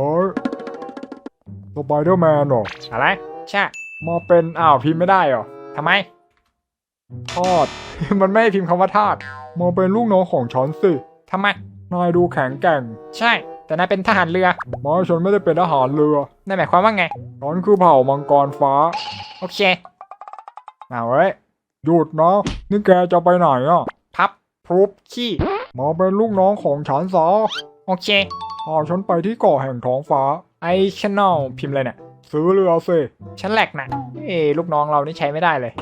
เฮ้ยสไปเดอร์แมนเหรออะไร ใช่ มาเป็น อ้าวพิมพ์ไม่ได้เหรอทำไมทาสมันไม่ให้พิมพ์คำว่าทาสมาเป็นลูกน้องของฉันสิทำไม นายดูแข็งแกร่ง ใช่ แต่นายเป็นทหารเรือไม่ฉันไม่ได้เป็นทหารเรือนั่นหมายความว่าไง ฉันคือเผ่ามังกรฟ้า โอเค เอาเว้ยหยุดนะนี่แกจะไปไหนอะ พับพรูฟขี้มาเป็นลูกน้องของฉันซะ โอเคพาฉันไปที่เกาะแห่งท้องฟ้า ไอชแนลพิมพ์เลยเนี่ย ซื้อเรือสิฉันแหลกนะเอ้ลูกน้องเรานี่ใช้ไม่ได้เลย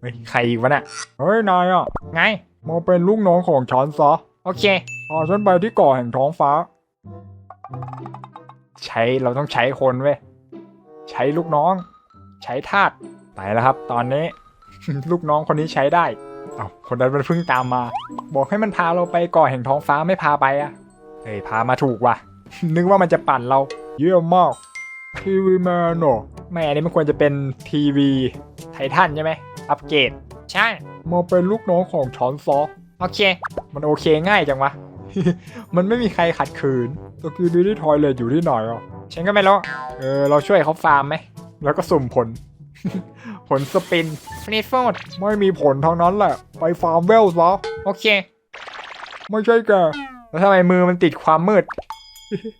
เฮ้ย ใครอีกวะน่ะ เฮ้ย นายอะ ไง มาเป็นลูกน้องของฉันซะ โอเค พาฉันไปที่เกาะแห่งท้องฟ้า ใช้เราต้องใช้คนเว้ย ใช้ลูกน้อง ใช้ทาส ไปแล้วครับ ตอนนี้ ลูกน้องคนนี้ใช้ได้ เอาคนนั้นมันเพิ่งตามมา บอกให้มันพาเราไปก่อแห่งท้องฟ้าไม่พาไปอะ เฮ้ยพามาถูกว่ะ นึกว่ามันจะปั่นเรา เยี่ยมมากทีวีแมนเหรอแม่อันนี้มันควรจะเป็นทีวีไททันใช่ไหม อัปเกรด ใช่ มาเป็นลูกน้องของฉันซะโอเค มันโอเคง่ายจังวะ มันไม่มีใครขัดขืนตะกี้นี้ที่ทอยเลทอยู่ที่ไหนอะฉันก็ไม่รู้ เออ เราช่วยเขาฟาร์มไหม แล้วก็สุ่มผล ผลสปินฟรีโฟดไม่มีผลทั้งนั้นแหละ ไปฟาร์มเวลซะโอเค ไม่ใช่แก แล้วทำไมมือมันติดความมืด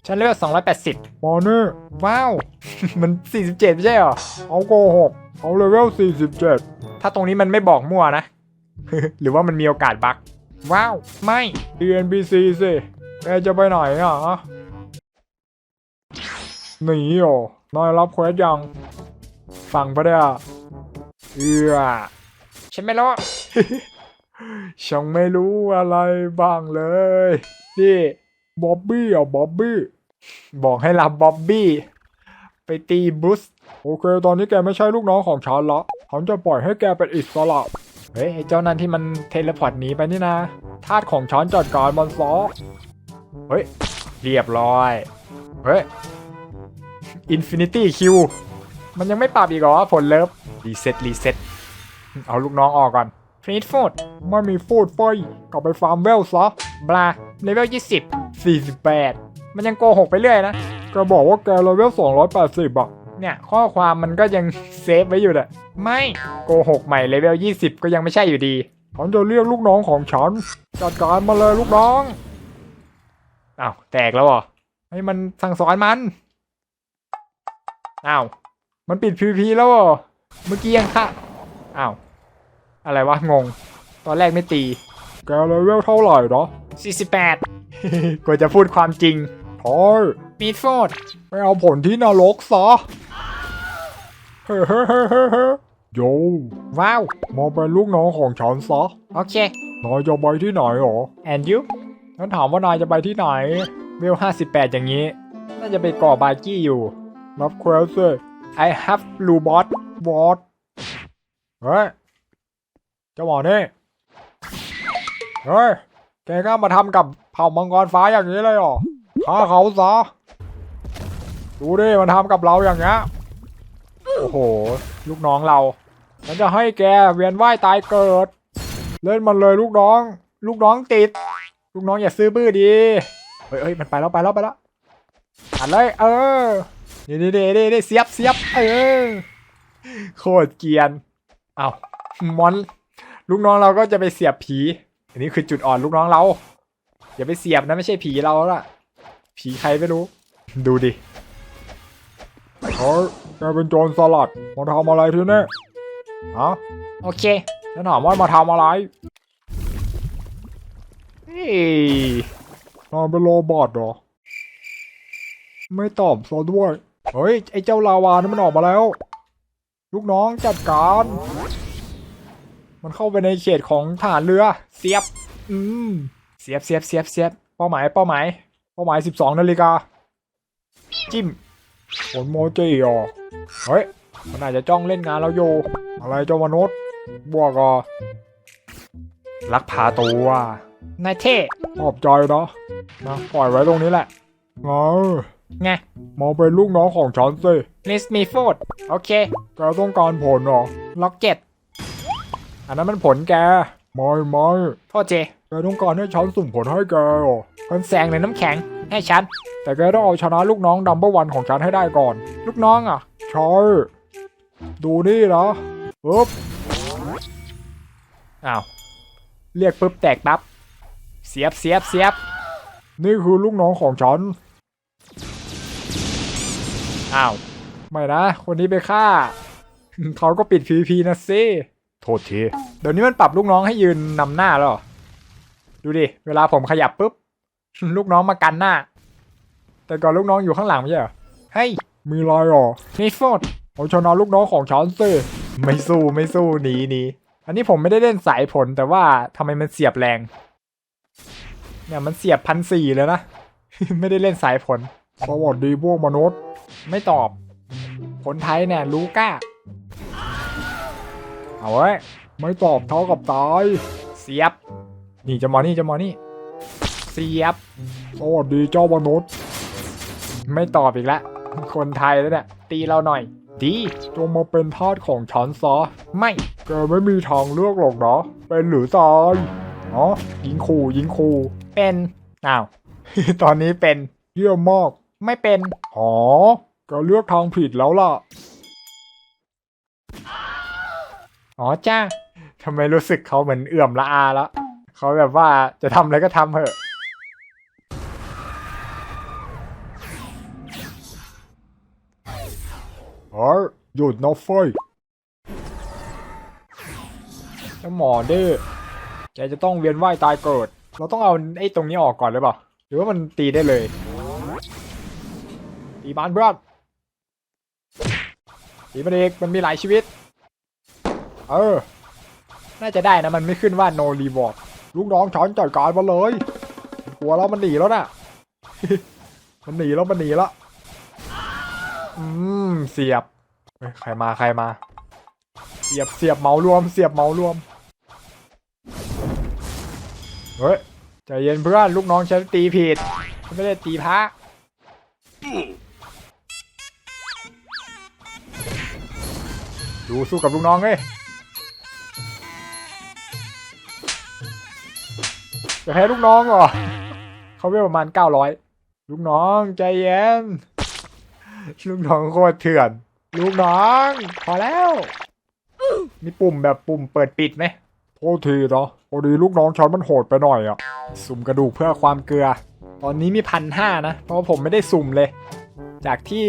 ฉันเลือก280มาเนี่ยว้าว มัน 47 ไม่ใช่เหรอ เอาโกหกเอาเลเวล47 ถ้าตรงนี้มันไม่บอกมั่วนะ หรือว่ามันมีโอกาสบั๊กว้าว ไม่ DNBC สิแกจะไปไหนอะหนีเหรอนายรับเควสยัง ฟังปะเนี่ยเอือฉันไม่รู้ ฉันไม่รู้อะไรบ้างเลย นี่บ๊อบบี้อะบ๊อบบี้บอกให้รับบ๊อบบี้ ไปตีบรูซโอเค ตอนนี้แกไม่ใช่ลูกน้องของฉันละฉันจะปล่อยให้แกเป็นอิสระเฮ้ยเจ้านั้นที่มันเทเลพอร์ตหนีไปนี่นะทาสของฉันจัดการมันซะเฮ้ย เรียบร้อย เฮ้ย Infinity Q มันยังไม่ปรับอีกเหรอผลเลิฟรีเซ็ตรีเซ็ตเอาลูกน้องออกก่อน ฟรีดฟูดไม่มีฟูดไฟกลับไปฟาร์มเวลซะบลาเลเวล20 48 มันยังโกหกไปเรื่อยนะแกบอกว่าแกเลเวล280อะเนี่ยข้อความมันก็ยังเซฟไว้อยู่แหละไม่โกหกใหม่เลเวล20 ก็ยังไม่ใช่อยู่ดีฉันจะเรียกลูกน้องของฉันจัดการมาเลยลูกน้องอ้าวแตกแล้วเหรอให้มันสั่งสอนมันอ้าวมันปิด PVP แล้วเหรอเมื่อกี้ยังค่ะอ้าว อะไรวะงง ตอนแรกไม่ตี แกเลเวลเท่าไหร่เหรอ48กว่าจะพูดความจริงทอยมีดโฟดไปเอาผลที่นรกซะเฮ้เฮ้เฮ้เฮ้เฮ้โยว้าวมาเป็นลูกน้องของฉันซะโอเคนายจะไปที่ไหนหรอ and you ฉันถามว่านายจะไปที่ไหนเวล58อย่างนี้ น่าจะไปก่อบากี้อยู่รับเควสสิ I have blue bot วอดเฮ้ย เจ้าหมอนี่เฮ้ยแกกล้ามาทำกับเผ่ามังกรฟ้าอย่างนี้เลยเหรอฆ่าเขาซะดูดิมันทำกับเราอย่างเงี้ยโอ้โห ลูกน้องเราฉันจะให้แกเวียนว่ายตายเกิด เล่นมันเลยลูกน้อง ลูกน้องติด ลูกน้องอย่าซื้อบื้อดีเฮ้ยเฮ้ยมันไปแล้วไปแล้วไปแล้วอัดเลย เออนี่นี่นี่นี่เสียบเสียบเออโคตรเกียนเอามอน ลูกน้องเราก็จะไปเสียบผี อันนี้คือจุดอ่อนลูกน้องเราอย่าไปเสียบนะไม่ใช่ผีเราละผีใครไม่รู้ ดูดิเฮ้ยแกเป็นโจรสลัดมาทำอะไรที่นี่ฮะโอเคฉันถามว่ามาทำอะไรเฮ้ยนายเป็นโรบอทเหรอ ไม่ตอบซะด้วย เฮ้ย ไอ้เจ้าลาวานี่มันออกมาแล้ว ลูกน้องจัดการ มันเข้าไปในเขตของทหารเรือ เสียบ อืม เสียบเสียบเสียบเสียบ เป้าหมายเป้าหมาย เป้าหมาย12นาฬิกา จิ้มผลโมจิอะเฮ้ย มันอาจจะจ้องเล่นงานเราอยู่อะไรเจ้ามนุษย์บวกอะลักพาตัวนายเท่ขอบใจนะนะปล่อยไว้ตรงนี้แหละเงาไงมาเป็นลูกน้องของฉันสิลิสมีโฟดโอเคแกต้องการผลเหรอล็อกเก็ต อันนั้นมันผลแกไม่ไม่โทษเจแกต้องการให้ฉันสุ่มผลให้แกเหรอคนแสงหรือน้ำแข็ง ให้ฉัน แต่แกต้องเอาชนะลูกน้องดัมเบิลวันของฉันให้ได้ก่อน ลูกน้องอะ ใช่ ดูนี่นะปึ๊บอ้าว เรียกปุ๊บแตกปั๊บ เสียบเสียบเสียบ นี่คือลูกน้องของฉัน อ้าว ไม่นะ คนนี้ไปฆ่า เขาก็ปิด PVP นะสิ โทษทีเดี๋ยวนี้มันปรับลูกน้องให้ยืนนำหน้าแล้วเหรอดูดิ เวลาผมขยับปุ๊บ ลูกน้องมากันหน้า แต่ก่อนลูกน้องอยู่ข้างหลังไม่ใช่เหรอเฮ้ยมีอะไรอะนี่โฟดเอาชนะลูกน้องของฉันสิไม่สู้ไม่สู้หนีหนีอันนี้ผมไม่ได้เล่นสายผลแต่ว่าทำไมมันเสียบแรง เนี่ยมันเสียบพันสี่เลยนะ ไม่ได้เล่นสายผลสวัสดีพวกมนุษย์ ไม่ตอบ คนไทยเนี่ยรู้กล้า เอาไว้ยไม่ตอบเท่ากับตายเสียบ นี่จะมอนี่จะมอนี่ เสียบสวัสดีเจ้ามนุษย์ ไม่ตอบอีกแล้วคนไทยแล้วเนี่ยตีเราหน่อย ดีจงมาเป็นทาสของฉันซะไม่แกไม่มีทางเลือกหรอกนะเป็นหรือตายเนาะยิงขู่ยิงขู่เป็นอ้าวตอนนี้เป็นเยี่ยมมาก ไม่เป็นหอแกเลือกทางผิดแล้วล่ะ อ๋อจ้าทำไมรู้สึกเขาเหมือนเอื่อมละอาแล้วเขาแบบว่าจะทำอะไรก็ทำเถอะเฮ้ยหยุดนะเฟ้ยแล้วหมอดื้อแกจะต้องเวียนว่ายตายเกิด เราต้องเอาไอ้ตรงนี้ออกก่อนหรือเปล่า หรือว่ามันตีได้เลย ตีบานเพื่อนตีมันเอกมันมีหลายชีวิต เออ น่าจะได้นะ มันไม่ขึ้นว่า no reward ลูกน้องฉันจัดการมาเลยหัวเรามันหนีแล้วน่ะ มันหนีแล้วมันหนีแล้ว อืม เสียบ ใครมาใครมา เสียบเสียบเหมารวม เสียบเหมารวม เฮ้ย ใจเย็นเพื่อนลูกน้องฉันตีผิดฉันไม่ได้ตีพระดูสู้กับลูกน้องเฮ้ย จะแพ้ลูกน้องเหรอเขาเวลประมาณเก้าร้อยลูกน้องใจเย็น ลูกน้องโคตรเถื่อน ลูกน้อง พอแล้ว มีปุ่มแบบปุ่มเปิดปิดไหมโทษทีเนาะพอดีลูกน้องฉันมันโหดไปหน่อยอะสุ่มกระดูกเพื่อความเกลือ ตอนนี้มีพันห้านะ เพราะผมไม่ได้สุ่มเลย จากที่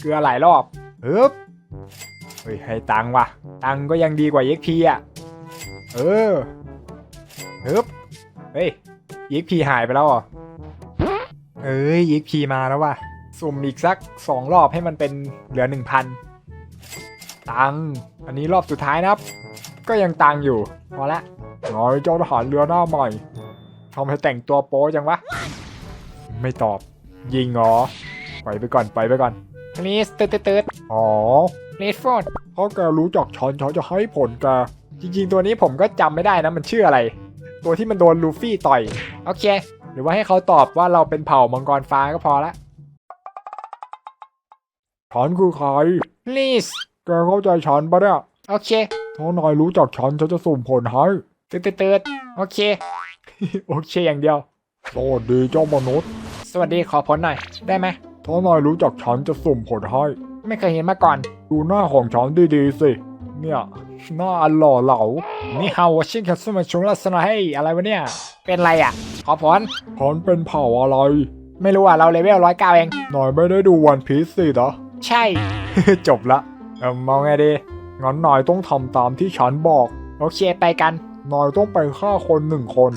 เกลือหลายรอบฮึบเฮ้ยให้ตังว่ะ ตังก็ยังดีกว่า XP อะ เออฮึบ เฮ้ย XP หายไปแล้วเหรอเอ้ย XP มาแล้วว่ะ สุ่มอีกสักสองรอบให้มันเป็นเหลือหนึ่งพันตัง อันนี้รอบสุดท้ายนะครับ ก็ยังตังอยู่ พอละน้อยเจ้าทหารเรือหน้าใหม่ทำให้แต่งตัวโป๊จังวะ ไม่ตอบ ยิงเหรอปล่อยไปก่อนปล่อยไปก่อน please ตืดตืดอ๋อ please for ถ้าแกรู้จักฉันฉันจะให้ผลแกจริง ๆ ตัวนี้ผมก็จำไม่ได้นะมันชื่ออะไร ตัวที่มันโดนลูฟี่ต่อย โอเค หรือว่าให้เขาตอบว่าเราเป็นเผ่ามังกรฟ้าก็พอละฉันคือใคร please แกเข้าใจฉันปะเนี่ย โอเค ถ้านายรู้จักฉันฉันจะสุ่มผลให้ตืดตืดตืดโอเค โอเคอย่างเดียว สวัสดีเจ้ามนุษย์ สวัสดีขอผลหน่อย ได้ไหมถ้านายรู้จักฉันจะสุ่มผลให้ ไม่เคยเห็นมาก่อน ดูหน้าของฉันดีๆสิ เนี่ย หน้าอันหล่อเหลา นี่ฮาวชิงคัสมาชุงลักษณะให้อะไรวะเนี่ย เป็นไรอะ ขอผลฉันเป็นเผ่าอะไร ไม่รู้อะ เราเลเวลร้อยเก้าเองนายไม่ได้ดูวันพีซสินะใช่ จบละเออมองไงดีงั้นนายต้องทำตามที่ฉันบอก โอเคไปกันนายต้องไปฆ่าคนหนึ่งคน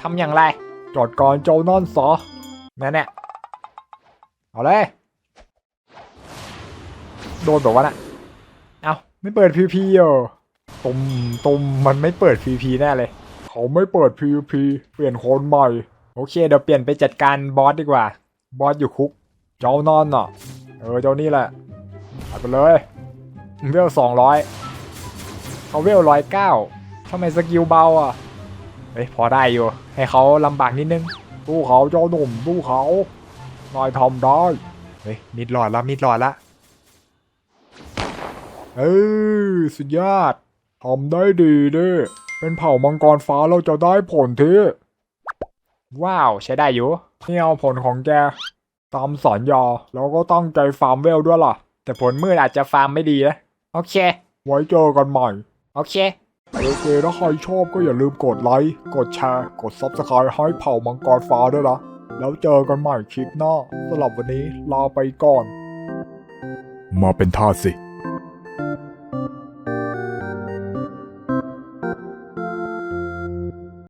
ทำอย่างไรจัดการเจ้านั่นซะนั่นเนี่ยเอาเลย โดนแบบว่าน่ะเอา ไม่เปิด PVP เหรอตุมตุมมันไม่เปิด PVP แน่เลย เขาไม่เปิด PVP เปลี่ยนคนใหม่ โอเค เดี๋ยวเปลี่ยนไปจัดการบอสดีกว่า บอสอยู่คุก เจ้านั่นน่ะเออเจ้านี่แหละไปเลยเวลสองร้อยเขาเวลร้อยเก้าทำไมสกิลเบาอะเฮ้ยพอได้อยู่ ให้เขาลำบากนิดนึงสู้เขาเจ้าหนุ่มสู้เขานายทำได้เฮ้ยมิดหลอดละมิดหลอดละ เออสุดยอดทำได้ดีเด้เป็นเผ่ามังกรฟ้าเราจะได้ผลทีว้าว ใช้ได้อยู่นี่เอาผลของแก ตามสัญญาแล้วก็ตั้งใจฟาร์มเวลด้วยล่ะ แต่ผลมืดอาจจะฟาร์มไม่ดีนะ โอเค ไว้เจอกันใหม่ โอเคโอเคถ้าใครชอบก็อย่าลืมกดไลค์ กดแชร์ กด Subscribe ให้เผ่ามังกรฟ้าด้วยนะ แล้วเจอกันใหม่คลิปหน้าสำหรับวันนี้ลาไปก่อน มาเป็นทาสสิ